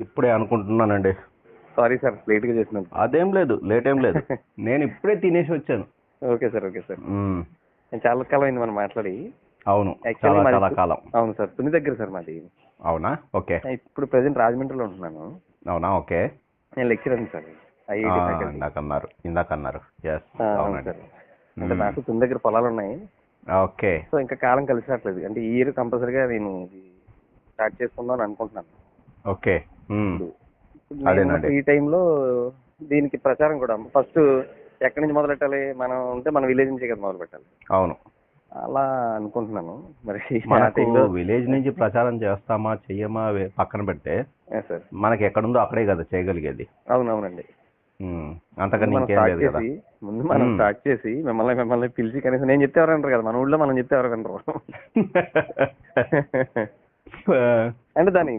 ఇప్పుడే అనుకుంటున్నానండి. Sorry sir లేట్గా చేసినందుకు. అదేం లేదు లేట్ ఏం లేదు. నేను ఇప్పుడే తినేసి వచ్చాను. ఓకే సార్ ఓకే సార్ మ్మ్. నేను చాలా కాలం అయింది మనం మాట్లాడి. అవును Actually చాలా మాది- చాలా కాలం. అవును సార్ తుని దగ్గర సార్ మాది. అవునా? ఓకే. ఇప్పుడు ప్రజెంట్ రాజమండ్రిలో ఉంటున్నాను. అవునా? ఓకే. నేను లెక్చరర్ సార్ ఆ, ఐఐటి ఫ్యాకల్టీ ఇందాక అన్నారు ఇందాక అన్నారు ఎస్ అవును అవునండి. సార్ అంటే మ్మ్. నాకు తుని దగ్గర పొలాలు ఉన్నాయి. ఓకే. సో ఇంకా కాలం కలిసి రావట్లేదు. అంటే ఈ ఇయర్ కంపల్సరీగా నేను ఇది స్టార్ట్ చేసుకుందాం అని అనుకుంటున్నాను. ఓకే. ఈ టైంలో దీనికి ప్రచారం కూడా ఫస్ట్ ఎక్కడి నుంచి మొదలు పెట్టాలి మనం ఉంటే మన విలేజ్ నుంచే కదా మొదలు పెట్టాలి. అవును. అలా అనుకుంటున్నాను. మరి మనకు టైంలో విలేజ్ నుంచి ప్రచారం చేస్తామా చెయ్యమా పక్కన పెడితే సార్ మనకి ఎక్కడుందో అక్కడే కదా చేయగలిగేది. అవునవునండి. మ్మ్. అంతకన్నా మనం ఇంకేం స్టార్ట్ లేదు కదా. చేసి ముందు మనం. స్టార్ట్ చేసి మిమ్మల్ని మిమ్మల్ని పిలిచి కనీసం నేను చెప్తే ఎవరంటారు కదా. మన ఊళ్ళో మనం చెప్తే ఎవరంటారు అంటే దాని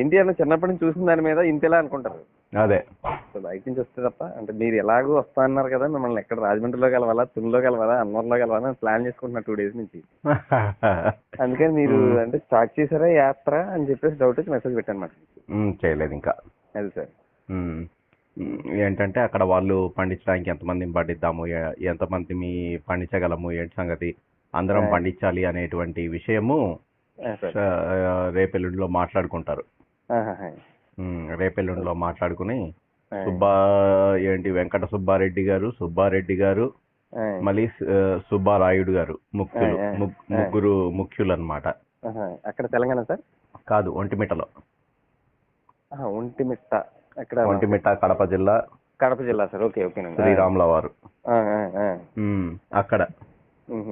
ఏంటి అన్న చిన్నప్పటి నుంచి చూసిన దాని మీద ఇంతేలా అనుకుంటారు. అదే. సో బయట నుంచి వస్తే తప్ప అంటే మీరు ఎలాగో వస్తా అన్నారు కదా మిమ్మల్ని ఎక్కడ రాజమండ్రిలో కలవాలా తునిలో కలవాలా అన్నవరంలో కలవాలా అని ప్లాన్ చేసుకుంటున్నా టూ డేస్ నుంచి. అందుకని మీరు. అంటే స్టార్ట్ చేశారా యాత్ర అని చెప్పేసి డౌట్ వచ్చి మెసేజ్ పెట్టాను చేయలేదు ఇంకా. అది సార్. ఏంటంటే అక్కడ వాళ్ళు పండించడానికి ఎంతమందిని పండిద్దాము ఎంతమంది మీ పండించగలము ఏంటి సంగతి? అందరం. పండించాలి అనేటువంటి విషయము రేపెల్లుండిలో మాట్లాడుకుంటారు. ఆహాహా. మ్మ్. రేపెల్లుండిలో మాట్లాడుకుని. సుబ్బా ఏంటి వెంకట సుబ్బారెడ్డి గారు సుబ్బారెడ్డి గారు. మళ్ళీ సుబ్బారాయుడు గారు ముఖ్యులు. ముగ్గురు ముఖ్యులు అన్నమాట ఆహా. అక్కడ తెలంగాణ సార్? కాదు ఒంటిమిట్టలో ఒంటిమిట్ట అక్కడ ఒంటిమిట్ట కడప జిల్లా. కడప జిల్లా సార్. ఓకే ఓకే శ్రీరాముల వారు. అక్కడ.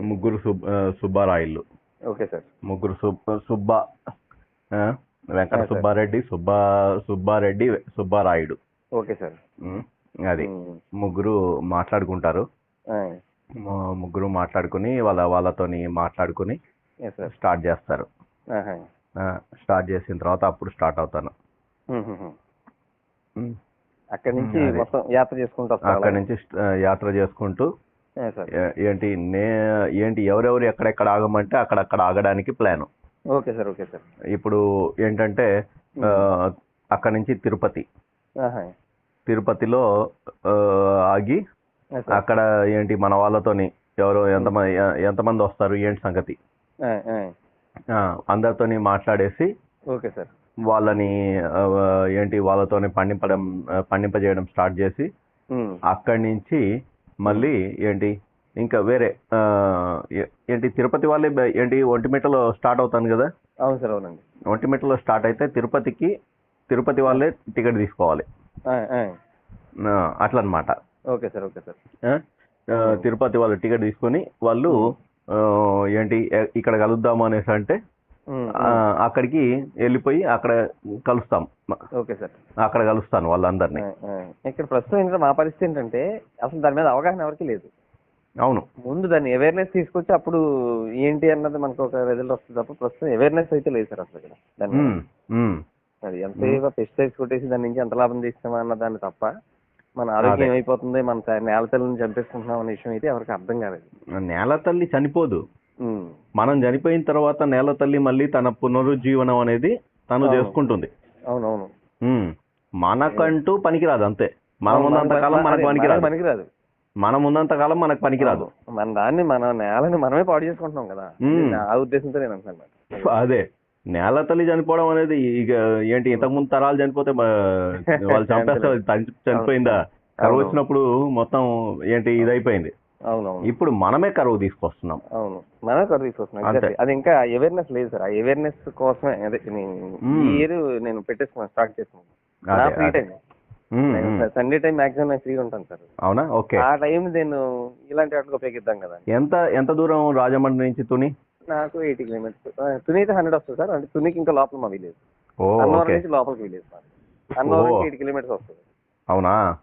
ముగ్గురు సుబ్ ఆ, సుబ్బారాయుళ్ళు ఓకే సార్. ముగ్గురు Subba Venkata. Subbareddy Subba Subbareddy Subbarayudu okay sir. అది. ముగ్గురు మాట్లాడుకుంటారు. ముగ్గురు మాట్లాడుకుని వాళ్ళ వాళ్ళతోని మాట్లాడుకుని స్టార్ట్ చేస్తారు. స్టార్ట్ చేసిన తర్వాత అప్పుడు స్టార్ట్ అవుతాను. అక్కడి నుంచి యాత్ర చేసుకుంటూ అక్కడి నుంచి యాత్ర చేసుకుంటూ ఏంటి నే ఏంటి ఎవరెవరు ఎక్కడెక్కడ ఆగమంటే అక్కడక్కడ ఆగడానికి plan. Okay sir okay sir ఇప్పుడు ఏంటంటే ఆ, అక్కడి నుంచి తిరుపతి. ఆహా. తిరుపతిలో ఆగి. అక్కడ ఏంటి మన వాళ్ళతోని ఎవరు ఎంతమంది ఎంతమంది వస్తారు ఏంటి సంగతి? ఆ. ఆ, అందరితోని మాట్లాడేసి ఓకే సార్ వాళ్ళని ఏంటి వాళ్ళతోని పండింపడం పండింపజేయడం స్టార్ట్ చేసి ఉమ్. అక్కడి నుంచి మళ్ళీ ఏంటి? ఇంకా వేరే ఏంటి తిరుపతి వాళ్ళే ఏంటి ఒంటిమిట్టలో స్టార్ట్ అవుతాను కదా? అవును సార్ అవునండి. ఒంటిమిట్టలో స్టార్ట్ అయితే తిరుపతికి తిరుపతి వాళ్ళే టికెట్ తీసుకోవాలి. అట్లా అనమాట okay sir okay sir. Tirupati వాళ్ళు టికెట్ తీసుకొని వాళ్ళు ఏంటి ఇక్కడ కలుద్దాము అనేసి అంటే అక్కడికి వెళ్ళిపోయి అక్కడ కలుస్తాం ఓకే సార్ అక్కడ కలుస్తాను వాళ్ళందరినీ. ఇక్కడ ప్రస్తుతం ఏంటంటే మా పరిస్థితి ఏంటంటే అసలు దాని మీద అవగాహన ఎవరికి లేదు అవును ముందు దాన్ని అవేర్నెస్ తీసుకొచ్చి అప్పుడు ఏంటి అన్నది మనకు ఒక రిజల్ట్ వస్తుంది తప్ప ప్రస్తుతం అవేర్నెస్ అయితే లేదు సార్ అసలు ఇక్కడ దాని మీద. ఉమ్, ఉమ్. అది ఎంతసేపు పెస్టిసైడ్స్ కొట్టేసి దాని నుంచి ఎంత లాభం తీస్తామా అన్న దాన్ని తప్ప మన ఆరోగ్యం. ఏమైపోతుంది మన నేల తల్లిని చంపేసుకుంటున్నాం అనే విషయం అయితే ఎవరికి అర్థం కాలేదు నేల తల్లి చనిపోదు. మనం చనిపోయిన తర్వాత నేల తల్లి మళ్ళీ తన పునరుజ్జీవనం అనేది తను. చేసుకుంటుంది. అవునవును. మనకంటూ పనికిరాదు అంతే. మనం ఉన్నంత కాలం మనకు పనికిరాదు. పనికిరాదు. మనం ఉన్నంత కాలం మనకు పనికిరాదు. మన దాన్ని మన నేలని మనమే పాడు చేసుకుంటున్నాం కదా. ఆ ఉద్దేశంతో నేను అంటున్నాను అదే. నేల తల్లి చనిపోవడం అనేది ఇక ఏంటి ఇంతకుముందు తరాలు చనిపోతే వాళ్ళు చంపేస్తారు చనిపోయిందా? కరువు. వచ్చినప్పుడు మొత్తం ఏంటి ఇదైపోయింది. అవునవును. ఇప్పుడు మనమే కరువు తీసుకొస్తున్నాం. అవును. మనమే కరు తీసుకొస్తున్నాం. అది ఇంకా అవేర్నెస్ లేదు సార్. ఆ అవేర్నెస్ కోసమే. అదే ఇయర్ నేను పెట్టేసుకున్నాను స్టార్ట్ చేసుకున్నాను నా free. Time. Sunday time maximum నేను ఫ్రీగా ఉంటాను సార్. అవునా? ఓకే. ఆ టైం నేను ఇలాంటి వాటికి ఉపయోగిద్దాం కదా. ఎంత ఎంత దూరం రాజమండ్రి నుంచి తుని? నాకు ఎయిటీ కిలోమీటర్స్ తుని అయితే హండ్రెడ్ వస్తుంది సార్. అంటే తునికి ఇంకా లోపల మా విలేజ్ అన్నవరం నుంచి లోపలికి village sir Annavaram. Eight kilometres వస్తుంది. అవునా?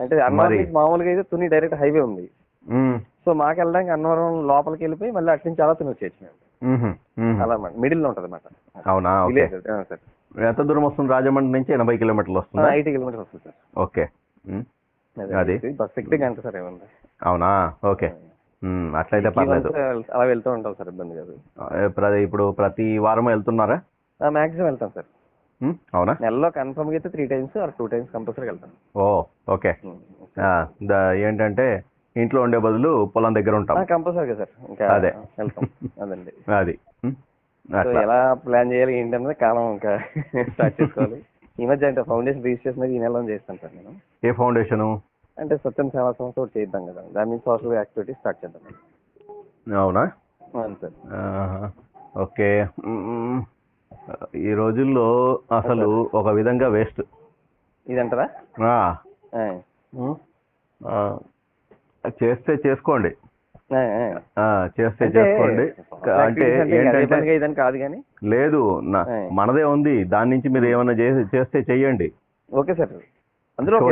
అంటే అన్నవరం నుంచి మామూలుగా అయితే తుని డైరెక్ట్ హైవే ఉంది. సో మాకు వెళ్ళడానికి అన్నవరం లోపలికి వెళ్ళిపోయి మళ్ళీ అటు నుంచి అలా తుని వచ్చేసి మేము. అలా మిడిల్లో ఉంటుంది అన్నమాట అవునా సార్. ఎంత దూరం వస్తుంది రాజమండ్రి నుంచి? ఎనభై కిలోమీటర్లు వస్తుందా? ఎయిటీ కిలోమీటర్స్ వస్తుంది సార్. ఓకే. అదే. బస్ ఎక్కితే గంట సార్ ఏమన్నా అవునా? ఓకే. అట్లయితే పర్లేదు. అలా వెళ్తూ ఉంటాం సార్ ఇబ్బంది కాదు. ఇప్పుడు ప్రతి వారం వెళ్తున్నారా? మాక్సిమం వెళ్తాం సార్. అవునా? నెలలో కన్ఫర్మ్ అయితే three times or two times compulsory వెళ్తాను ఓ ఓకే. ఏంటంటే ఇంట్లో ఉండే బదులు పొలం దగ్గర ఉంటాం. కంపల్సరీగా సార్. ఇంకా అదే. వెళ్తాం. అదండి. అది. ఎలా ప్లాన్ చేయాలి ఏంటన్నది కాలం ఇంకా స్టార్ట్ చేసుకోవాలి. ఈ మధ్య అంటే ఫౌండేషన్ రిజిస్ట్రేషన్ ఈ నెలలో చేస్తాను సార్ నేను. ఏ ఫౌండేషను? అంటే సత్యం సేవా సంస్థ ఒకటి చేద్దాం కదా. దాని నుంచి సోషల్ యాక్టివిటీ స్టార్ట్ చేద్దాం. అవునా? అవును సార్. ఓకే. ఈ రోజుల్లో అసలు ఒక విధంగా వేస్ట్. ఇదంటారా? చేస్తే చేసుకోండి. ఆ, చేస్తే చేసుకోండి. అంటే ఏంటంటే కాదు కానీ. లేదు. మనదే ఉంది దాని నుంచి మీరు ఏమైనా చేసి చేస్తే చెయ్యండి. Okay sir. అందులో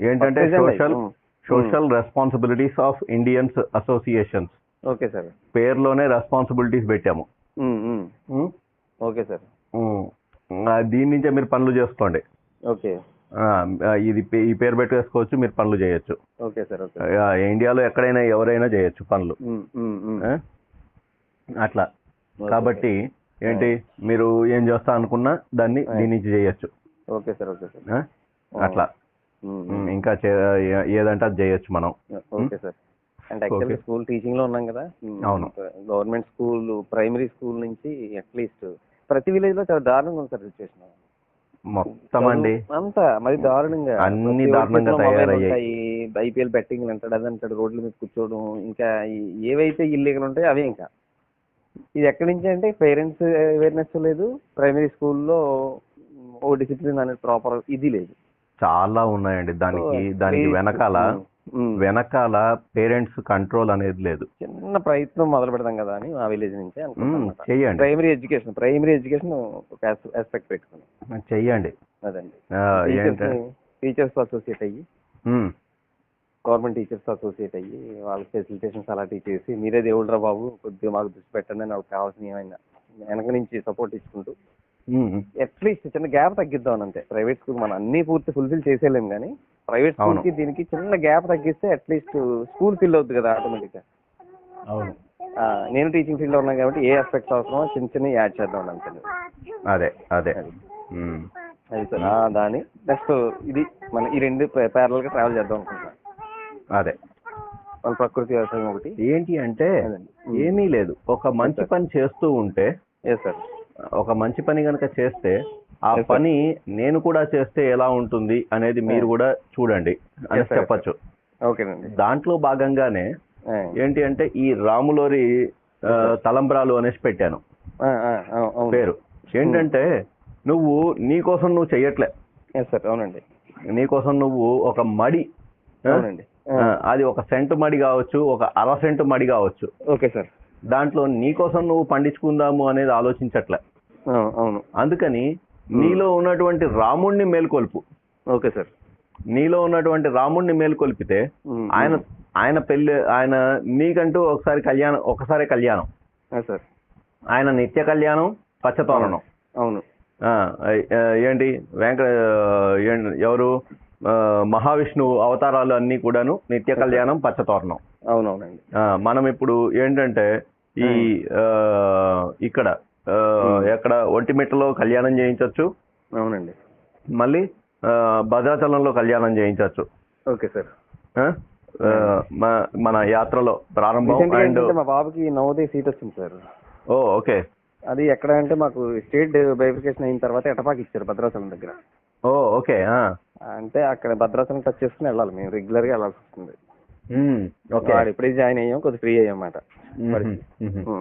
ఏంటంటే. Social. Social responsibilities of Indians associations okay sir. పేరులోనే రెస్పాన్సిబిలిటీస్ పెట్టాము. Okay sir. దీని నుంచే మీరు పనులు చేసుకోండి. ఓకే. ఇది ఈ పేరు పెట్టేసుకోవచ్చు మీరు పనులు చేయొచ్చు. ఓకే సార్ ఇండియాలో ఎక్కడైనా ఎవరైనా చేయొచ్చు పనులు? అట్లా. కాబట్టి ఏంటి మీరు ఏం చేస్తా అనుకున్నా దాన్ని. దీని నుంచి చేయొచ్చు. Okay sir okay sir? అట్లా. ఇంకా ఏదంటే అది చేయొచ్చు మనం. Okay sir. అంటే. స్కూల్ టీచింగ్లో ఉన్నాం కదా. అవును. గవర్నమెంట్ స్కూల్ ప్రైమరీ స్కూల్ నుంచి అట్లీస్ట్ ప్రతి విలేజ్లో చాలా దారుణంగా ఉంది సార్ సిచ్యువేషన్. మొత్తం అండి అంతా మరి దారుణంగా అన్ని దారుణంగా తయారయ్యాయి. ఐపీఎల్ బెట్టింగ్ అంటాడు అది అంటాడు రోడ్ల మీద కూర్చోవడం ఇంకా ఏవైతే ఇల్లీగల్ ఉంటాయో అవే ఇంకా ఇది ఎక్కడి నుంచి అంటే పేరెంట్స్ అవేర్నెస్ లేదు ప్రైమరీ స్కూల్లో ఓ డిసిప్లిన్ అనేది ప్రాపర్ ఇది లేదు చాలా ఉన్నాయండి దానికి దానికి వెనకాల. వెనకాల పేరెంట్స్ కంట్రోల్ అనేది లేదు. చిన్న ప్రయత్నం మొదలు పెడదాం కదా అని మా విలేజ్ నుంచి చెయ్యండి. ప్రైమరీ ఎడ్యుకేషన్ ప్రైమరీ ఎడ్యుకేషన్ ఒక ఆస్పెక్ట్ పెట్టుకుని చెయ్యండి. అదండి. టీచర్స్ అసోసియేట్ అయ్యి గవర్నమెంట్ టీచర్స్ అసోసియేట్ అయ్యి వాళ్ళకి ఫెసిలిటేషన్స్ అలాంటివి చేసి మీరే దేవుడురా బాబు కొద్దిగా మాకు దృష్టి పెట్టండి అని వాళ్ళకి కావాల్సిన ఏమైనా వెనక నుంచి సపోర్ట్ ఇచ్చుకుంటూ అట్లీస్ట్ చిన్న గ్యాప్ తగ్గిద్దాం అంతే. ప్రైవేట్ స్కూల్ మనం అన్ని పూర్తి ఫుల్ఫిల్ చేసేయలేం కానీ ప్రైవేట్ స్కూల్. కి దీనికి చిన్న గ్యాప్ తగ్గిస్తే అట్లీస్ట్ స్కూల్ ఫిల్ అవుతుంది కదా ఆటోమేటిక్గా నేను టీచింగ్ ఫీల్డ్లో ఉన్నాను కాబట్టి ఏ ఆస్పెక్ట్స్ అవసరమో చిన్న చిన్న యాడ్ చేద్దాం అంతే. అదే అదే. అది. సార్. దాని నెక్స్ట్ ఇది మన ఈ రెండు ప్యారల్గా ట్రావెల్ చేద్దాం అనుకుంటున్నాను. అదే. మన ప్రకృతి వ్యవసాయం ఒకటి. ఏంటి అంటే. ఏమీ లేదు. ఒక మంచి పని చేస్తూ ఉంటే ఎస్ సార్ ఒక మంచి పని కనుక చేస్తే ఆ. పని నేను కూడా చేస్తే ఎలా ఉంటుంది అనేది మీరు కూడా చూడండి అని. చెప్పచ్చు. ఓకేనండి. దాంట్లో భాగంగానే ఏంటి అంటే ఈ రాములోరి తలంబ్రాలు అనేసి పెట్టాను. పేరు. ఏంటంటే నువ్వు నీ కోసం నువ్వు చెయ్యట్లే. సార్ అవునండి. నీ కోసం నువ్వు ఒక మడి అవునండి. అది ఒక సెంటు మడి కావచ్చు ఒక అర సెంటు మడి కావచ్చు. ఓకే సార్ దాంట్లో నీ కోసం నువ్వు పండించుకుందాము అనేది ఆలోచించట్లే. అవును. అందుకని నీలో ఉన్నటువంటి రాముణ్ణి మేల్కొల్పు. Okay sir. నీలో ఉన్నటువంటి రాముణ్ణి మేల్కొల్పితే ఆయన ఆయన పెళ్ళి ఆయన నీకంటూ ఒకసారి కళ్యాణం ఒకసారి కళ్యాణం. సార్. ఆయన నిత్య కళ్యాణం పచ్చతోరణం అవును. ఏంటి? వెంకట ఎవరు? మహావిష్ణువు అవతారాలు అన్నీ కూడాను నిత్య కళ్యాణం పచ్చతోరణం అవునవునండి. మనం ఇప్పుడు ఏంటంటే ఈ ఆ, ఇక్కడ ఎక్కడ ఒంటిమిట్టలో కళ్యాణం చేయించవచ్చు అవునండి. మళ్ళీ భద్రాచలంలో కళ్యాణం చేయించవచ్చు ఓకే సార్. మన యాత్రలో ప్రారంభం అండ్ మా బాబుకి నవోదయ సీట్ వచ్చింది సార్. ఓ ఓకే. అది ఎక్కడ అంటే మాకు స్టేట్ బైఫికేషన్ అయిన తర్వాత ఎటపాకి ఇచ్చారు భద్రాచలం దగ్గర. ఓ ఓకే ఆ. అంటే అక్కడ భద్రాచలం టచ్ చేసుకుని వెళ్ళాలి మేము రెగ్యులర్గా వెళ్ళాల్సి వస్తుంది. ఓకే. ఇప్పుడే జాయిన్ అయ్యాం కొద్దిగా ఫ్రీ అయ్యాం అన్నమాట.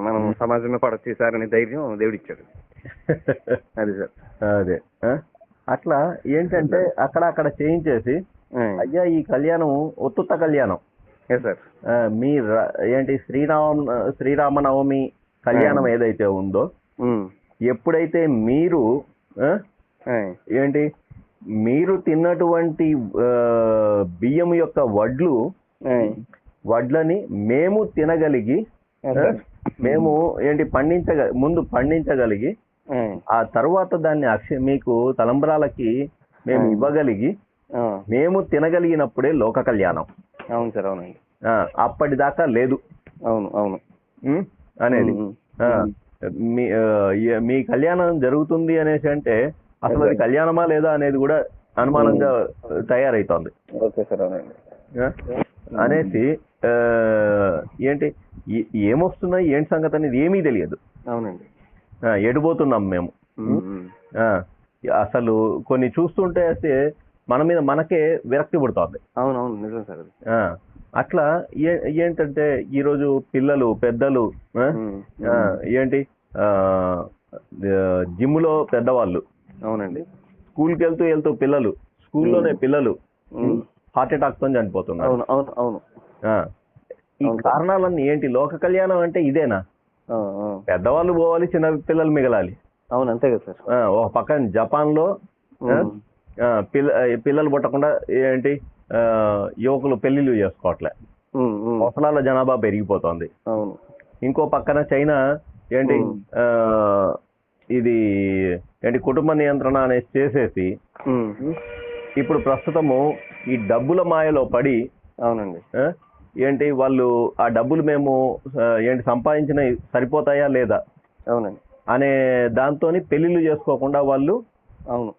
మనం సమాజంలో పడొచ్చు సార్ అనే ధైర్యం దేవుడు ఇచ్చాడు అది సార్. అదే? అట్లా ఏంటంటే అక్కడ అక్కడ చేయించేసి అయ్యా ఈ కళ్యాణం ఉత్తుత్త కళ్యాణం. సార్? మీ ఏంటి శ్రీరామ శ్రీరామనవమి కళ్యాణం ఏదైతే ఉందో ఎప్పుడైతే మీరు ఏంటి? మీరు తిన్నటువంటి బియ్యం యొక్క వడ్లు వడ్లని మేము తినగలిగి మేము ఏంటి పండించగ ముందు పండించగలిగి ఆ తర్వాత దాన్ని అక్ష మీకు తలంబ్రాలకి మేము. ఇవ్వగలిగి మేము తినగలిగినప్పుడే లోక కళ్యాణం. అవును సార్ అవునండి. అప్పటిదాకా లేదు. అవును అవును? అనేది. మీ మీ కళ్యాణం జరుగుతుంది అనేసి అంటే అసలు అది కళ్యాణమా లేదా అనేది కూడా అనుమానంగా తయారైతోంది. ఓకే సార్ అవునండి? అనేసి ఆ, ఏంటి ఏమొస్తున్నాయి ఏంటి సంగతి అనేది ఏమీ తెలియదు. అవునండి. ఎడిపోతున్నాం మేము. ఉమ్. ఆ, అసలు కొన్ని చూస్తుంటే అయితే మన మీద మనకే విరక్తి పుడుతోంది. అవునవును నిజం సార్ అట్లా ఏంటంటే ఈరోజు పిల్లలు పెద్దలు ఏంటి జిమ్లో పెద్దవాళ్ళు. అవునండి. స్కూల్కి వెళ్తూ వెళ్తూ పిల్లలు స్కూల్లోనే పిల్లలు. హార్ట్ అటాక్తో చనిపోతున్నారు. అవును అవును. ఈ. కారణాలన్నీ ఏంటి? లోక కళ్యాణం అంటే ఇదేనా. పెద్దవాళ్ళు పోవాలి చిన్న పిల్లలు మిగలాలి. అవును అంతే కదా సార్. ఒక పక్కన జపాన్లో పిల్ల పిల్లలు పుట్టకుండా ఏంటి? యువకులు పెళ్ళిళ్ళు చేసుకోవట్లే. ముసలాల జనాభా పెరిగిపోతోంది. అవును. ఇంకో పక్కన చైనా ఏంటి? ఇది ఏంటి? కుటుంబ నియంత్రణ అనేది చేసేసి. ఇప్పుడు ప్రస్తుతము ఈ డబ్బుల మాయలో పడి అవునండి. ఏంటి వాళ్ళు ఆ డబ్బులు మేము ఏంటి సంపాదించిన సరిపోతాయా లేదా? అవునండి. అనే దాంతోని పెళ్ళిళ్ళు చేసుకోకుండా వాళ్ళు అవును.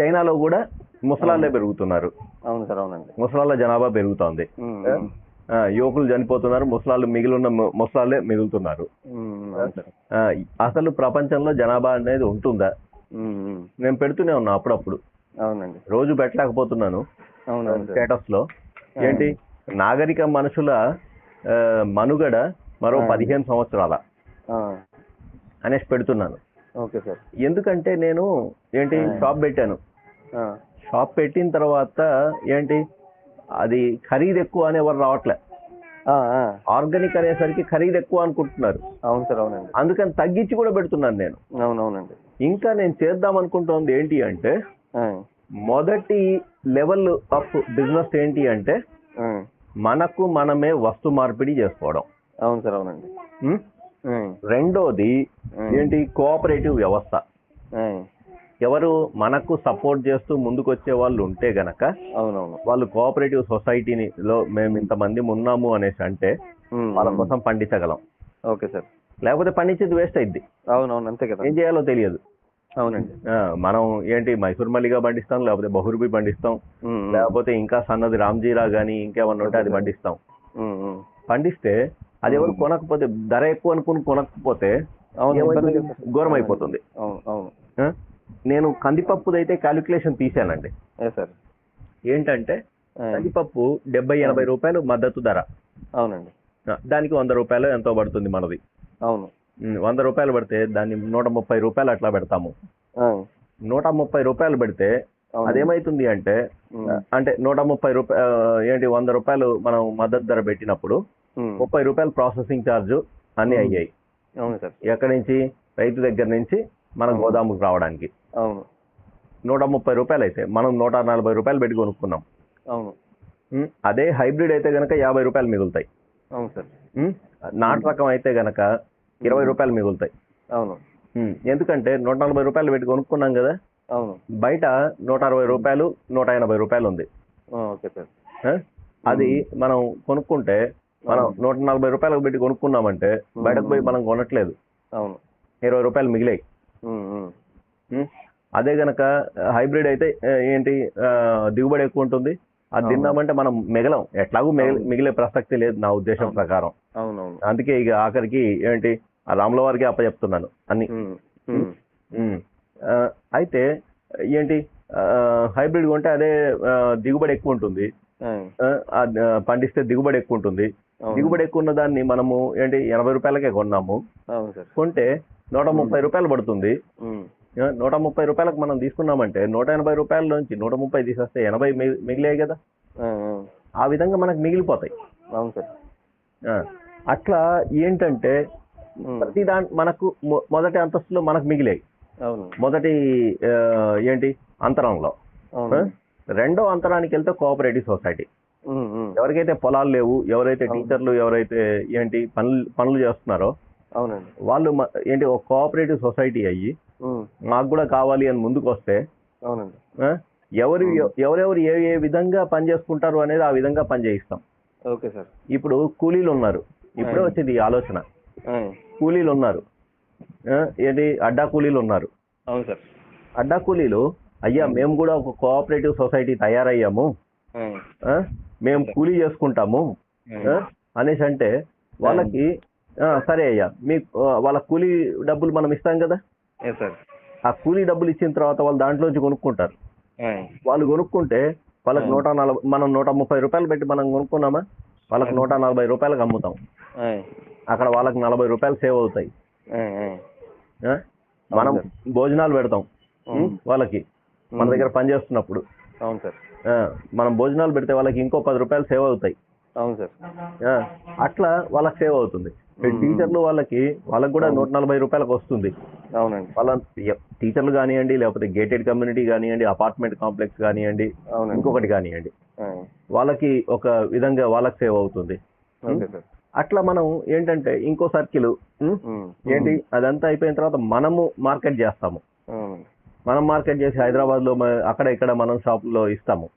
చైనాలో కూడా ముసలాళ్ళే పెరుగుతున్నారు. అవును సార్ అవునండి. ముసలాళ్ళ జనాభా పెరుగుతోంది. యువకులు చనిపోతున్నారు ముసలాళ్ళు మిగిలిన ముసలాళ్ళే మిగులుతున్నారు. అసలు ప్రపంచంలో జనాభా అనేది ఉంటుందా. నేను పెడుతూనే ఉన్నా అప్పుడప్పుడు. అవునండి. రోజు పెట్టలేకపోతున్నాను. స్టేటస్లో ఏంటి? నాగరిక మనుషుల మనుగడ మరో. పదిహేను సంవత్సరాల. అనేసి పెడుతున్నాను. Okay sir. ఎందుకంటే నేను ఏంటి. షాప్ పెట్టాను. ఆ, షాప్ పెట్టిన తర్వాత ఏంటి? అది ఖరీదు ఎక్కువ అని ఎవరు రావట్లే. ఆర్గానిక్ అనేసరికి ఖరీదు ఎక్కువ అనుకుంటున్నారు. అవును సార్ అవునండి. అందుకని తగ్గించి కూడా పెడుతున్నాను నేను. అవును అవునండి. ఇంకా నేను చేద్దాం అనుకుంటోంది ఏంటి అంటే మొదటి లెవెల్ ఆఫ్ బిజినెస్ ఏంటి అంటే. మనకు మనమే వస్తు మార్పిడి చేసుకోవడం. అవును సార్ అవునండి. రెండోది. ఏంటి? కోఆపరేటివ్ వ్యవస్థ. ఎవరు మనకు సపోర్ట్ చేస్తూ ముందుకు వచ్చే వాళ్ళు ఉంటే గనక అవునవును. వాళ్ళు కోఆపరేటివ్ సొసైటీని లో మేము ఇంతమంది ఉన్నాము అనేసి అంటే వాళ్ళ. కోసం పండించగలం. Okay sir. లేకపోతే పండించేది వేస్ట్ అయింది అవునవును అంతే కదా. ఏం చేయాలో తెలియదు. అవునండి. మనం ఏంటి మైసూర్ మల్లిగా పండిస్తాం లేకపోతే బహురుబి పండిస్తాం. లేకపోతే ఇంకా సన్నది రామ్జీరా గానీ ఇంకేమన్నా ఉంటే అది పండిస్తాం. పండిస్తే అది ఎవరు కొనకపోతే ధర ఎక్కువ అనుకుని కొనకపోతే. ఘోరం అయిపోతుంది? నేను కందిపప్పుదైతే క్యాలిక్యులేషన్ సార్? ఏంటంటే కందిపప్పు డెబ్బై ఎనభై రూపాయలు మద్దతు ధర. అవునండి. దానికి వంద రూపాయలు ఎంతో పడుతుంది మనది. అవును. వంద రూపాయలు పడితే దాన్ని నూట ముప్పై రూపాయలు అట్లా పెడతాము. నూట ముప్పై రూపాయలు పెడితే. అదేమైతుంది అంటే అంటే నూట ముప్పై రూపాయ ఏంటి వంద రూపాయలు మనం మద్దతు ధర పెట్టినప్పుడు. ముప్పై రూపాయలు ప్రాసెసింగ్ ఛార్జ్ అన్ని. అయ్యాయి. అవును సార్. ఎక్కడి నుంచి? రైతు దగ్గర నుంచి మన. గోదాముకు రావడానికి. అవును. నూట ముప్పై రూపాయలు అయితే మనం నూట నలభై రూపాయలు పెట్టి కొనుక్కున్నాం. అవును. అదే హైబ్రిడ్ అయితే గనక యాభై రూపాయలు మిగులుతాయి. అవును సార్. నాటు రకం అయితే గనక ఇరవై రూపాయలు మిగులుతాయి. అవును. ఎందుకంటే నూట నలభై రూపాయలు పెట్టి కొనుక్కున్నాం కదా అవును. బయట నూట అరవై రూపాయలు నూట ఎనభై రూపాయలు ఉంది. Okay sir? అది మనం కొనుక్కుంటే మనం. నూట నలభై రూపాయలకు పెట్టి కొనుక్కున్నామంటే బయటకు పోయి మనం కొనట్లేదు. అవును. ఇరవై రూపాయలు మిగిలాయి. అదే గనక హైబ్రిడ్ అయితే ఏంటి దిగుబడి ఎక్కువ ఉంటుంది. అది. తిన్నామంటే మనం మిగలం. ఎట్లాగూ మిగిలి ప్రసక్తి లేదు నా ఉద్దేశం. ప్రకారం. అవునవును. అందుకే ఇక ఆఖరికి ఏంటి ఆ రాముల వారికి అన్ని. ఉమ్. ఉమ్. ఆ, అయితే ఏంటి? హైబ్రిడ్ కొంటే అదే దిగుబడి ఎక్కువ ఉంటుంది. పండిస్తే దిగుబడి ఎక్కువ ఉంటుంది. దిగుబడి ఎక్కువ ఉన్న దాన్ని మనము ఏంటి? ఎనభై రూపాయలకే కొన్నాము. కొంటే నూట ముప్పై రూపాయలు పడుతుంది. నూట ముప్పై రూపాయలకు మనం తీసుకున్నామంటే నూట ఎనభై రూపాయల నుంచి నూట ముప్పై తీసేస్తే ఎనభై మిగి- మిగిలాయి కదా? ఆ, విధంగా మనకు మిగిలిపోతాయి. అవును సార్. అట్లా ఏంటంటే ప్రతి దాని మనకు మొదటి అంతస్తులో మనకు మిగిలాయి. అవును. మొదటి ఏంటి? అంతరంలో? రెండో అంతరానికి వెళ్తే కోఆపరేటివ్ సొసైటీ. ఎవరికైతే పొలాలు లేవు ఎవరైతే. టీచర్లు ఎవరైతే ఏంటి పనులు పనులు చేస్తున్నారో అవునండి. వాళ్ళు ఏంటి ఒక కోఆపరేటివ్ సొసైటీ అయ్యి మాకు కూడా కావాలి అని ముందుకు వస్తే అవునండి ఎవరు. ఎవరెవరు ఏ ఏ విధంగా పని చేసుకుంటారు అనేది ఆ విధంగా పని చేయిస్తాం. Okay sir. ఇప్పుడు కూలీలు ఉన్నారు. ఇప్పుడే. వచ్చింది ఈ ఆలోచన. కూలీలు ఉన్నారు. ఏంటి? అడ్డా కూలీలు ఉన్నారు. అవును సార్. అడ్డా కూలీలు అయ్యా మేము కూడా ఒక కోఆపరేటివ్ సొసైటీ తయారయ్యాము? మేము కూలీ చేసుకుంటాము? అనేసి అంటే వాళ్ళకి సరే అయ్యా మీ వాళ్ళ కూలీ డబ్బులు మనం ఇస్తాం కదా? సార్ ఆ కూలీ డబ్బులు ఇచ్చిన తర్వాత వాళ్ళు దాంట్లోంచి కొనుక్కుంటారు. వాళ్ళు కొనుక్కుంటే వాళ్ళకి నూట నలభై మనం నూట ముప్పై రూపాయలు పెట్టి మనం కొనుక్కున్నామా? వాళ్ళకి నూట నలభై రూపాయలకు అమ్ముతాం. అక్కడ వాళ్ళకి నలభై రూపాయలు సేవ్ అవుతాయి? మనం భోజనాలు పెడతాం? వాళ్ళకి. మన దగ్గర పని చేస్తున్నప్పుడు. అవును సార్. ఆ, మనం భోజనాలు పెడితే వాళ్ళకి ఇంకో పది రూపాయలు సేవ్ అవుతాయి. అవును సార్. అట్లా వాళ్ళకి సేవ్ అవుతుంది. టీచర్లు వాళ్ళకి వాళ్ళకి కూడా నూట నలభై రూపాయలకు వస్తుంది. అవునండి. వాళ్ళ టీచర్లు కానివ్వండి లేకపోతే గేటెడ్ కమ్యూనిటీ కానివ్వండి అపార్ట్మెంట్ కాంప్లెక్స్ కానివ్వండి ఇంకొకటి కానివ్వండి. వాళ్ళకి ఒక విధంగా వాళ్ళకి సేవ్ అవుతుంది. అట్లా మనం ఏంటంటే ఇంకో సర్కిల్. ఏంటి? అదంతా అయిపోయిన తర్వాత మనము మార్కెట్ చేస్తాము. మనం మార్కెట్ చేసి హైదరాబాద్లో అక్కడ ఇక్కడ మనం షాపుల్లో ఇస్తాము.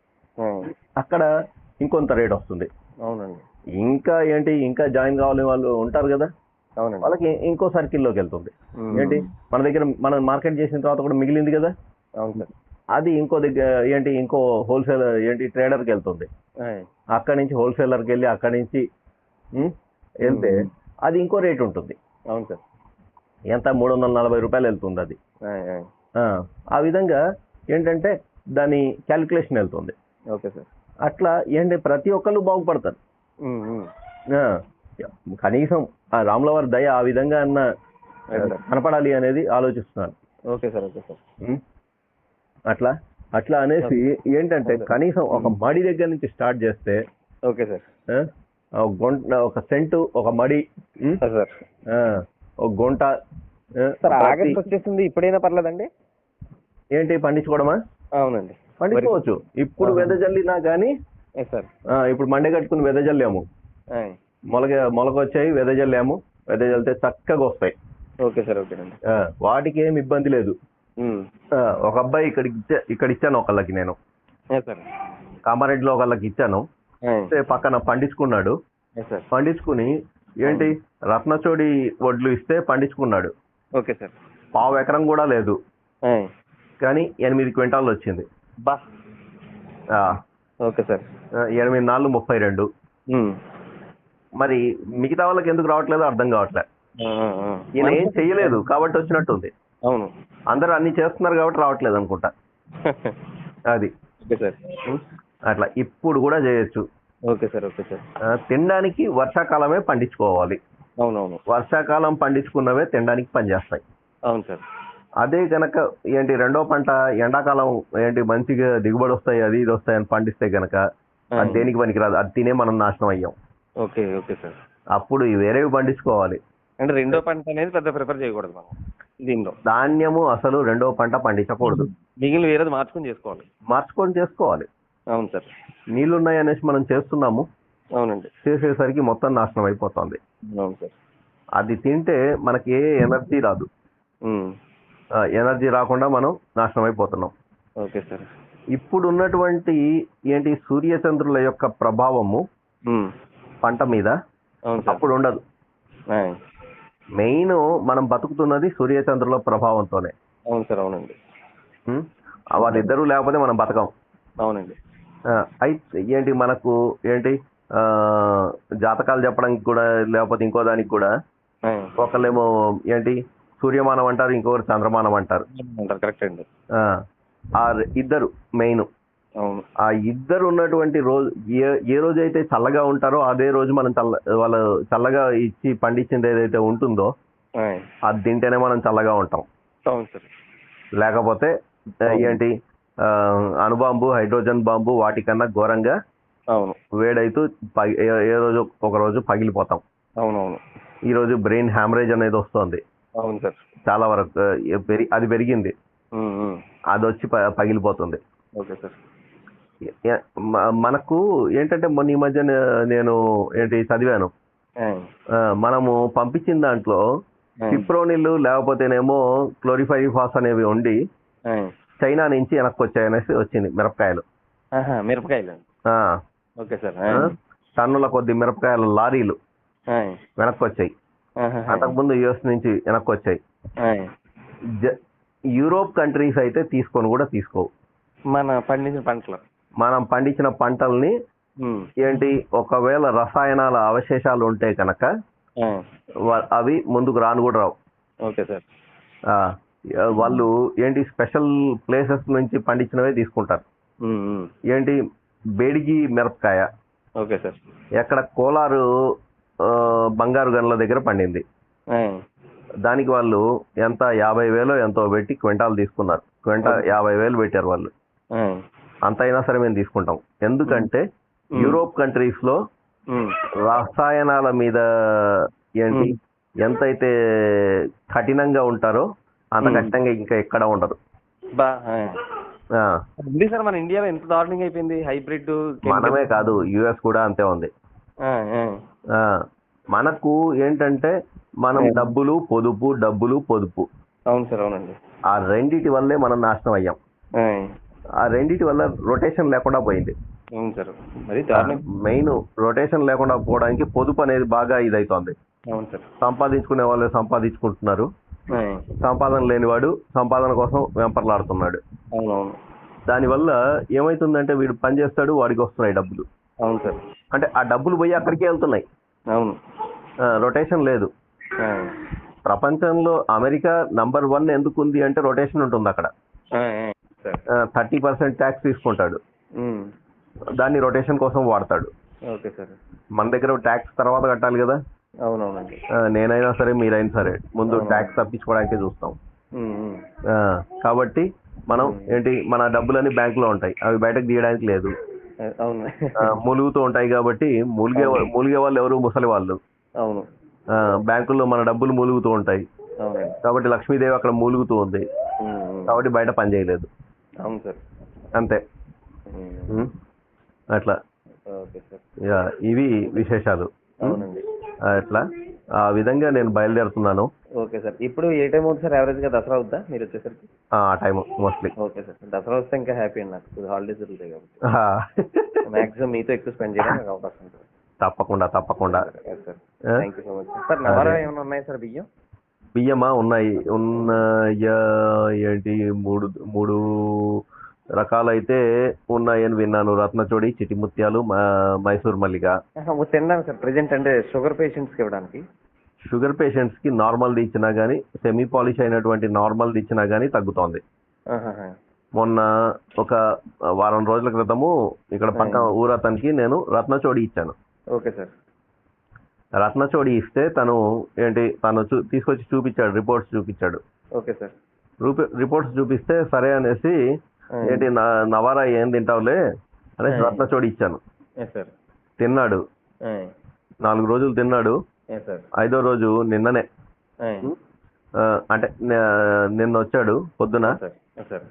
ఆయ్. అక్కడ ఇంకొంత రేట్ వస్తుంది. అవునండి. ఇంకా ఏంటి ఇంకా జాయిన్ కావాలని వాళ్ళు ఉంటారు కదా? అవునండి. వాళ్ళకి ఇంకో సర్కిల్లోకి వెళ్తుంది. ఏంటి మన దగ్గర మనం మార్కెట్ చేసిన తర్వాత కూడా మిగిలింది కదా? అవును. అది ఇంకో దగ్గర ఏంటి ఇంకో హోల్సేల్ ఏంటి ట్రేడర్కి వెళ్తుంది. అక్కడి నుంచి హోల్సేలర్కి వెళ్ళి అక్కడి నుంచి వెళ్తే అది ఇంకో రేట్ ఉంటుంది. అవును సార్. ఎంత? మూడు వందల నలభై రూపాయలు వెళ్తుంది అది. ఆ, ఆ విధంగా ఏంటంటే దాని క్యాలిక్యులేషన్ వెళ్తుంది. Okay sir. అట్లా ఏంటి ప్రతి ఒక్కళ్ళు బాగుపడతారు. కనీసం ఆ రాములవారి దయ ఆ విధంగా అన్న కనపడాలి అనేది ఆలోచిస్తున్నాను. Okay sir okay sir? అట్లా? అట్లా అనేసి ఏంటంటే కనీసం ఒక మడి దగ్గర నుంచి స్టార్ట్ చేస్తే ఓకే సార్. గుంట ఒక సెంటు ఒక మడి? సార్ ఆ, ఒక గుంట సార్ ఆగస్ట్ వచ్చేసింది ఇప్పుడైనా పర్లేదండి? ఏంటి పండించుకోవడమా? అవునండి. పండించుకోవచ్చు. ఇప్పుడు వెదజల్లినా కానీ ఇప్పుడు మండే కట్టుకుని వెదజల్లాము. మొలక మొలక వచ్చాయి వెదజల్లాము వెదజల్లితే చక్కగా వస్తాయి. ఓకే సార్ ఆ, వాటికి ఏం ఇబ్బంది లేదు. ఒక అబ్బాయి ఇక్కడికి ఇచ్చా ఇక్కడ ఇచ్చాను ఒకళ్ళకి నేను. కామారెడ్డిలో ఒకళ్ళకి ఇచ్చాను. పక్కన పండించుకున్నాడు. పండించుకుని ఏంటి? రత్నచోడి వడ్లు ఇస్తే పండించుకున్నాడు. ఓకే సార్ పావు ఎకరం కూడా లేదు. కానీ ఎనిమిది క్వింటాలు వచ్చింది. బా. Okay sir. ఎనిమిది నాలుగు ముప్పై రెండు. మరి మిగతా వాళ్ళకి ఎందుకు రావట్లేదో అర్థం కావట్లేదు. ఈయన ఏం చెయ్యలేదు కాబట్టి వచ్చినట్టుంది. అవును. అందరూ అన్ని చేస్తున్నారు కాబట్టి రావట్లేదు అనుకుంటా. అది. Okay sir. అట్లా ఇప్పుడు కూడా చేయొచ్చు. Okay sir okay sir. తినడానికి వర్షాకాలమే పండించుకోవాలి. అవునవును. వర్షాకాలం పండించుకున్నవే తినడానికి పనిచేస్తాయి. అవును సార్. అదే గనక ఏంటి రెండో పంట ఎండాకాలం ఏంటి మంచిగా దిగుబడి వస్తాయి అది ఇది వస్తాయి అని పండిస్తే గనక అది దేనికి పనికిరాదు అది తినే మనం నాశనం అయ్యాం. Okay okay sir. అప్పుడు వేరేవి పండించుకోవాలి. అంటే రెండో పంట అనేది పెద్ద ప్రిఫర్ చేయకూడదు మనం దీనిలో. ధాన్యము అసలు రెండో పంట పండించకూడదు. మిగిలిన వేరేది మార్చుకొని చేసుకోవాలి. మార్చుకొని చేసుకోవాలి. అవును సార్. నీళ్ళున్నాయి అనేసి మనం చేస్తున్నాము. అవునండి. చేసేసరికి మొత్తం నాశనం అయిపోతుంది. అవును సార్. అది తింటే మనకి ఏ ఎనర్జీ రాదు. ఎనర్జీ రాకుండా మనం నాశనం అయిపోతున్నాం ఓకే సార్. ఇప్పుడు ఉన్నటువంటి ఏంటి సూర్యచంద్రుల యొక్క ప్రభావము. పంట మీద అప్పుడు ఉండదు. మెయిన్ మనం బతుకుతున్నది సూర్యచంద్రుల ప్రభావంతోనే. అవును సార్ అవునండి. వాళ్ళిద్దరూ లేకపోతే మనం బతకం. అవునండి. అయితే ఏంటి మనకు ఏంటి? ఆ, జాతకాలు చెప్పడానికి కూడా లేకపోతే ఇంకో దానికి కూడా. ఒకళ్ళేమో ఏంటి? సూర్యమానం అంటారు ఇంకొకరు చంద్రమానం అంటారు కరెక్ట్ అండి. ఇద్దరు మెయిన్. ఆ ఇద్దరు ఉన్నటువంటి రోజు ఏ ఏ రోజు అయితే చల్లగా ఉంటారో అదే రోజు మనం చల్ల వాళ్ళు చల్లగా ఇచ్చి పండించింది ఏదైతే ఉంటుందో. అది తింటేనే మనం చల్లగా ఉంటాం. లేకపోతే ఏంటి ఆ, అణుబాంబు హైడ్రోజన్ బాంబు వాటికన్నా ఘోరంగా అవును. వేడైతూ ఏ రోజు ఒక రోజు పగిలిపోతాం. అవునవును. ఈ రోజు బ్రెయిన్ హ్యామరేజ్ అనేది వస్తుంది. అవును సార్. చాలా వరకు పెరి- అది పెరిగింది. అది వచ్చి పగిలిపోతుంది. Okay sir. మనకు ఏంటంటే మొన్న ఈ మధ్య నేను ఏంటి చదివాను. మనము పంపించిన దాంట్లో ఆయ్. పిప్రోనిల్ లేకపోతేనేమో క్లోరిఫైరిఫాస్ అనేవి ఉండి. చైనా నుంచి వెనక్కి వచ్చాయనేసి వచ్చింది మిరపకాయలు. మిరపకాయలు. ఆ, ఓకే సార్. టన్నుల కొద్ది మిరపకాయల లారీలు వెనక్కి వచ్చాయి. అంతకుముందు యుఎస్ నుంచి వెనక్కి వచ్చాయి యూరోప్ కంట్రీస్ అయితే తీసుకొని కూడా తీసుకోవు. మన పండించిన పంటలు. మనం పండించిన పంటల్ని. ఏంటి ఒకవేళ రసాయనాల అవశేషాలు ఉంటే కనుక అవి ముందుకు రాను కూడా రావు. Okay sir. ఆ, వాళ్ళు ఏంటి స్పెషల్ ప్లేసెస్ నుంచి పండించినవే తీసుకుంటారు. ఏంటి బేడిగి మిరపకాయ. Okay sir. ఎక్కడ కోలారు బంగారు గనుల దగ్గర పండింది. దానికి వాళ్ళు ఎంత యాభై వేలు ఎంతో పెట్టి క్వింటాల్ తీసుకున్నారు. క్వింటాల్ యాభై వేలు పెట్టారు వాళ్ళు. అంత అయినా సరే మేము తీసుకుంటాం. ఎందుకంటే. యూరోప్ కంట్రీస్లో. రసాయనాల మీద ఏంటి. ఎంతైతే కఠినంగా ఉంటారో అంత. కఠినంగా ఇంకా ఎక్కడ ఉండదు. సార్ మన ఇండియాలో ఎంత దారుణంగా అయిపోయింది హైబ్రిడ్ మనమే కాదు యుఎస్ కూడా అంతే ఉంది. మనకు ఏంటంటే మనం. డబ్బులు పొదుపు డబ్బులు పొదుపు. అవును సార్ అవునండి. ఆ రెండిటి వల్లే మనం నాశనం అయ్యాం. ఆ, రెండిటి వల్ల రొటేషన్ లేకుండా పోయింది. అవును సార్ మరి మెయిన్ రొటేషన్ లేకుండా పోవడానికి పొదుపు అనేది బాగా ఇదైతోంది. అవును సార్. సంపాదించుకునే వాళ్ళు సంపాదించుకుంటున్నారు. సంపాదన లేనివాడు సంపాదన కోసం వెంపర్లాడుతున్నాడు. అవునవును. దానివల్ల ఏమైతుందంటే వీడు పని చేస్తాడు వాడికి వస్తున్నాయి డబ్బులు. అవును సార్. అంటే ఆ డబ్బులు పోయి అక్కడికే వెళ్తున్నాయి. అవును. రొటేషన్ లేదు. ప్రపంచంలో అమెరికా నంబర్ వన్ ఎందుకు ఉంది అంటే రొటేషన్ ఉంటుంది అక్కడ. థర్టీ పర్సెంట్ ట్యాక్స్ తీసుకుంటాడు. దాన్ని రొటేషన్ కోసం వాడతాడు. Okay sir. మన దగ్గర ట్యాక్స్ తర్వాత కట్టాలి కదా? అవునవునండి. నేనైనా సరే మీరైనా సరే ముందు. ట్యాక్స్ తప్పించుకోవడానికే చూస్తాం. కాబట్టి మనం. ఏంటి? మన డబ్బులన్నీ బ్యాంకులో ఉంటాయి. అవి బయటకు తీయడానికి లేదు. అవును. మూలుగుతూ ఉంటాయి కాబట్టి మూలిగే. మూలిగే వాళ్ళు ఎవరు ముసలి వాళ్ళు. అవును. బ్యాంకుల్లో మన డబ్బులు మూలుగుతూ ఉంటాయి. కాబట్టి లక్ష్మీదేవి అక్కడ మూలుగుతూ ఉంది. కాబట్టి బయట పని చేయలేదు. అవును సార్. అంతే. అట్లా. ఇవి విశేషాలు. అట్లా. ఆ విధంగా నేను బయలుదేరుతున్నాను. Okay sir. ఇప్పుడు ఏ టైం అవుతుంది సార్? యావరేజ్గా దసరా అవుద్దా? మీరు వచ్చేసరికి? ఆ time mostly okay sir. Dasara వస్తే ఇంకా హ్యాపీ అండి నాకు. హాలిడేస్ దొరుకుతాయి కాబట్టి. మాక్సిమం మీతో ఎక్కువ స్పెండ్ చేయడానికి నాకు అవకాశం ఉంటుంది. తప్పకుండా తప్పకుండా. ఆ? Thank you so much sir నవరా ఏమైనా ఉన్నాయి సార్? బియ్యం? బియ్యమా? ఉన్నాయి. ఉన్న ఏంటి? మూడు మూడు రకాలైతే ఉన్నాయని విన్నాను. రత్నచోడి చిటిముత్యాలు మ- మైసూర్ మల్లిక ఓ తిన్నాను సార్. ప్రెజెంట్ అంటే షుగర్ పేషెంట్స్కి ఇవ్వడానికి. షుగర్ పేషెంట్స్కి నార్మల్ది ఇచ్చినా గానీ సెమీ పాలిష్ అయినటువంటి నార్మల్ది ఇచ్చినా గానీ తగ్గుతోంది. మొన్న ఒక వారం రోజుల క్రితము ఇక్కడ పక్క ఊరతనికి నేను రత్నచోడి ఇచ్చాను. Okay sir. రత్నచోడి ఇస్తే తను ఏంటి తను తీసుకొచ్చి చూపించాడు రిపోర్ట్స్ చూపించాడు ఓకే సార్. రూపి- రిపోర్ట్స్ చూపిస్తే సరే అనేసి. ఏంటి నవారా ఏం తింటావులే అనేసి. రత్నచోడి ఇచ్చాను. తిన్నాడు. నాలుగు రోజులు తిన్నాడు. ఐదో రోజు నిన్ననే. ఆ, అంటే నిన్న వచ్చాడు పొద్దున.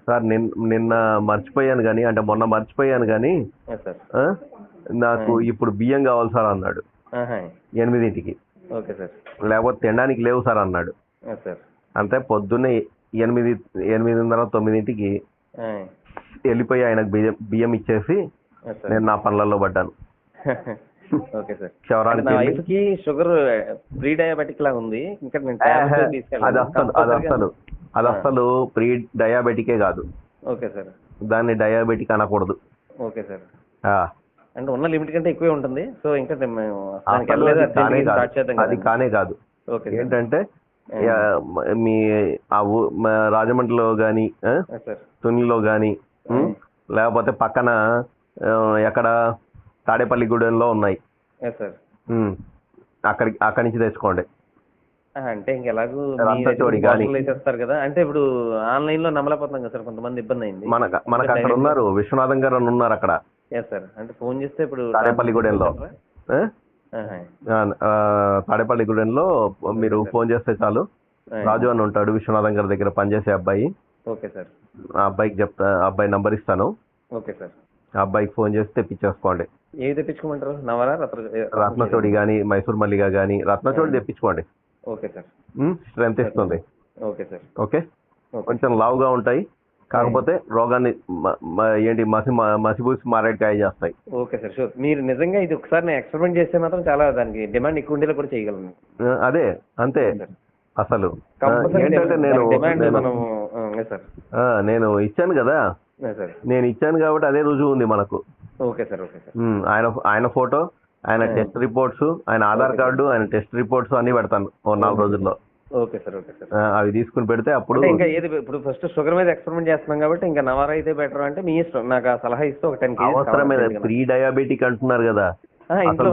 సార్ నిన్న మర్చిపోయాను కానీ అంటే మొన్న మర్చిపోయాను కానీ నాకు ఇప్పుడు బియ్యం కావాలి సార్ అన్నాడు. ఆహా. ఎనిమిదింటికి. ఓకే సార్ లేకపోతే తినడానికి లేవు సార్ అన్నాడు. అంతే పొద్దున్నే ఎనిమిది ఎనిమిదిన్నర తొమ్మిదింటికి. వెళ్ళిపోయి ఆయనకు బియ్యం బియ్యం ఇచ్చేసి నేను నా పనులలో పడ్డాను. Okay sir. క్షవరానికి నా వైఫ్కి షుగర్ ప్రీ డయాబెటిక్ లాగా ఉంది. ఇంకా నేను అది అస్సలు అది అస్సలు అది అస్సలు ప్రీ డయాబెటికే కాదు. Okay sir. దాన్ని డయాబెటిక్ అనకూడదు. Okay sir. అంటే ఉన్న లిమిట్ కంటే ఎక్కువే ఉంటుంది. సో ఇంకా మేము అసలు అది కానే కాదు. ఏంటంటే మ- ఆ రాజమండ్రిలో సార్. తునిలో ఉమ్. లేకపోతే పక్కన ఆ, ఎక్కడ తాడేపల్లిగూడెంలో ఉన్నాయి. సార్ అక్కడికి అక్కడి నుంచి తెచ్చుకోండి. అంటే ఇంక ఎలాగో. వేసేస్తారు కదా. అంటే ఇప్పుడు ఆన్లైన్లో నమ్మలేకపోతున్నాం కదా సార్ కొంతమంది ఇబ్బంది అయింది మన మనకు అక్కడ ఉన్నారు. విశ్వనాథం గారు అని ఉన్నారు అక్కడ. సార్ అంటే ఫోన్ చేస్తే ఇప్పుడు తాడేపల్లిగూడెంలో తాడేపల్లిగూడెంలో మీరు ఫోన్ చేస్తే చాలు. రాజు అని ఉంటాడు విశ్వనాథం గారి దగ్గర పనిచేసే అబ్బాయి. ఓకే సార్ ఆ అబ్బాయికి చెప్తా అబ్బాయి నంబర్ ఇస్తాను. ఓకే సార్ ఆ అబ్బాయికి ఫోన్ చేసి తెప్పించేసుకోండి. ఏవి తెప్పించుకోమంటారు? నవరా రత్న రత్నచోడి కానీ మైసూర్ మల్లిగా కానీ రత్నచోడి తెప్పించుకోండి. Okay sir. స్ట్రెంత్ ఇస్తుంది. Okay sir. ఓకే? కొంచెం లావుగా ఉంటాయి. కాకపోతే రోగాన్ని ఏంటి మసి మ- మసిబూసి మారేడుకాయ చేస్తాయి. Okay sir. షూర్. మీరు నిజంగా ఇది ఒకసారి నేను ఎక్స్పెరిమెంట్ చేస్తే మాత్రం చాలా దానికి డిమాండ్ ఎక్కువ ఉండేలా కూడా చేయగలను. అదే అంతే. అసలు. ఏంటంటే నేను నేను- ఇచ్చాను కదా. నేను ఇచ్చాను కాబట్టి అదే రుజువు ఉంది మనకు. ఓకే సార్ ఓకే సార్ ఆయన ఆయన ఫోటో ఆయన ఆ. టెస్ట్ రిపోర్ట్స్ ఆయన ఆధార్. కార్డు ఆయన టెస్ట్ రిపోర్ట్స్ అన్ని పెడతాను ఓ నాలుగు. రోజుల్లో. ఓకే సార్ ఓకే సార్ అవి తీసుకుని పెడితే అప్పుడు ఇంకా ఏది ఇప్పుడు ఫస్ట్ షుగర్ మీద ఎక్స్పెరిమెంట్ చేస్తున్నాం కాబట్టి ఇంకా నవారా అయితే బెటర్ అంటే మీ ఇష్టం. నాకు ఆ సలహా ఇస్తే ఒక టెన్ అవసరమే ప్రీ డయాబెటిక్ అంటున్నారు కదా. అసలు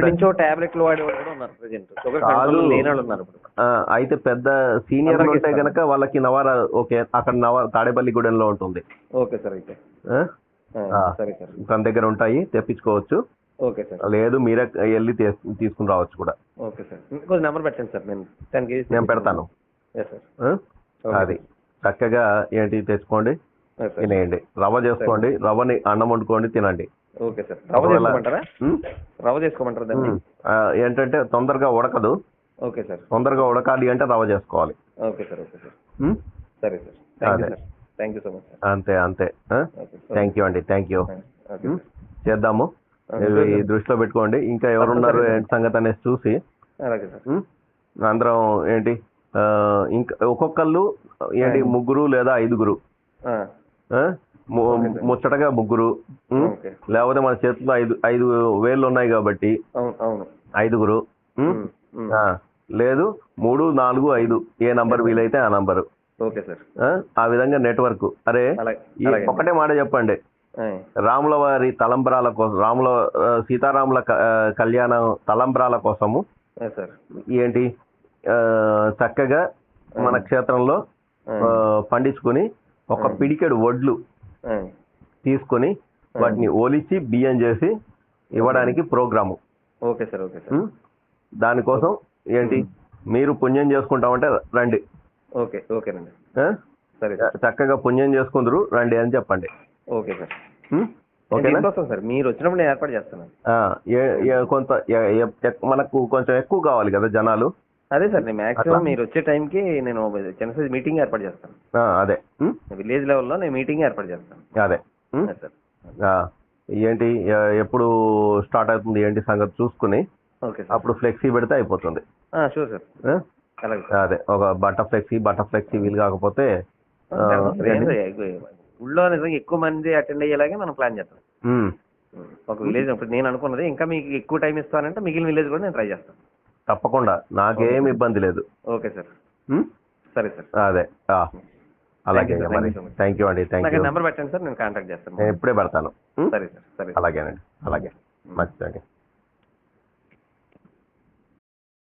నుంచో టాబ్లెట్లు వాడే వాళ్ళు కూడా ఉన్నారు ప్రజెంట్. షుగర్ కాదు. కంట్రోల్ లేని వాళ్ళు ఉన్నారు ఇప్పుడు. ఆ, అయితే పెద్ద అందరికీ ఉంటే. గనక వాళ్ళకి నవారా ఓకే అక్కడ నవార తాడేపల్లిగూడెంలో ఉంటుంది. ఓకే సార్ అయితే. సరే సార్. తన దగ్గర ఉంటాయి తెప్పించుకోవచ్చు. Okay sir. లేదు మీరే వెళ్ళి తీస్- తీసుకుని రావచ్చు కూడా. Okay sir. కొంచెం నెంబర్ పెట్టండి సార్ నేను కేజీస్ నేను పెడతాను. అది. చక్కగా ఏంటి తెచ్చుకోండి తినేయండి. రవ్వ చేసుకోండి రవ్వని అన్నం వండుకోండి తినండి. Okay sir. రవ్వ చేసుకోమంటారా? రవ్వ చేసుకోమంటారా దాన్ని? ఏంటంటే తొందరగా ఉడకదు. Okay sir. తొందరగా ఉడకాలి అంటే రవ్వ చేసుకోవాలి. Okay sir okay sir? సరే sir. Thank you so much అంతే అంతే. థ్యాంక్ యూ అండి థ్యాంక్ యూ? చేద్దాము. దృష్టిలో పెట్టుకోండి. ఇంకా ఎవరున్నారు ఏంటి సంగతి అనేసి చూసి? అందరం ఏంటి? ఇంకా ఒక్కొక్కళ్ళు ఏంటి. ముగ్గురు లేదా ఐదుగురు. ముచ్చటగా ముగ్గురు లేకపోతే మన చేతిలో ఐదు ఐదు వేళ్ళు ఉన్నాయి కాబట్టి ఐదుగురు లేదు మూడు నాలుగు ఐదు. ఏ నంబర్ వీలైతే ఆ నంబరు. Okay sir. ఆ? విధంగా నెట్వర్క్. అరే ఒకటే మాట చెప్పండి. రాముల వారి తలంబ్రాల కోసం రాముల సీతారాముల కళ్యాణం తలంబ్రాల కోసము ఏంటి చక్కగా మన క్షేత్రంలో పండించుకుని ఒక. పిడికెడు వడ్లు. తీసుకొని వాటిని ఓలిచి బియ్యం చేసి ఇవ్వడానికి programme. Okay sir okay sir? దానికోసం ఏంటి? మీరు పుణ్యం చేసుకుంటామంటే రండి. ఓకే ఓకేనండి ఆ? సరే చక్కగా పుణ్యం చేసుకుందరు రండి అని చెప్పండి. Okay sir? ఓకేనా? సార్ మీరు వచ్చినప్పుడు నేను ఏర్పాటు చేస్తాను కొంత మనకు కొంచెం ఎక్కువ కావాలి కదా జనాలు. అదే సార్ నేను? మాక్సిమం మీరు వచ్చే టైంకి నేను చిన్న సైజ్ మీటింగ్ ఏర్పాటు చేస్తాను. అదే? విలేజ్ లెవెల్లో నేను మీటింగ్ ఏర్పాటు చేస్తాను. అదే. సార్. ఏంటి ఎప్పుడు స్టార్ట్ అవుతుంది ఏంటి సంగతి చూసుకుని ఓకే అప్పుడు ఫ్లెక్సీ పెడితే అయిపోతుంది. Sure sir. అదే ఒక బట్ట ఫ్లెక్సీ బట్ట ఫ్లెక్సీ వీలు కాకపోతే ఊళ్ళో నిజంగా ఎక్కువ మంది అటెండ్ అయ్యేలాగే మనం ప్లాన్ చేస్తాం. ఒక విలేజ్ ఇప్పుడు నేను అనుకున్నది ఇంకా మీకు ఎక్కువ టైం ఇస్తానంటే మిగిలిన విలేజ్ కూడా నేను ట్రై చేస్తాను. తప్పకుండా. నాకేం ఇబ్బంది లేదు. Okay sir? సరే సార్. అదే. అలాగే. మరి. థ్యాంక్ యూ అండి. థ్యాంక్ యూ నెంబర్ పెట్టండి సార్ నేను కాంటాక్ట్ చేస్తాను. నేను ఇప్పుడే పెడతాను? సరే సార్ సరే అలాగేనండి. అలాగే. మంచిదండి.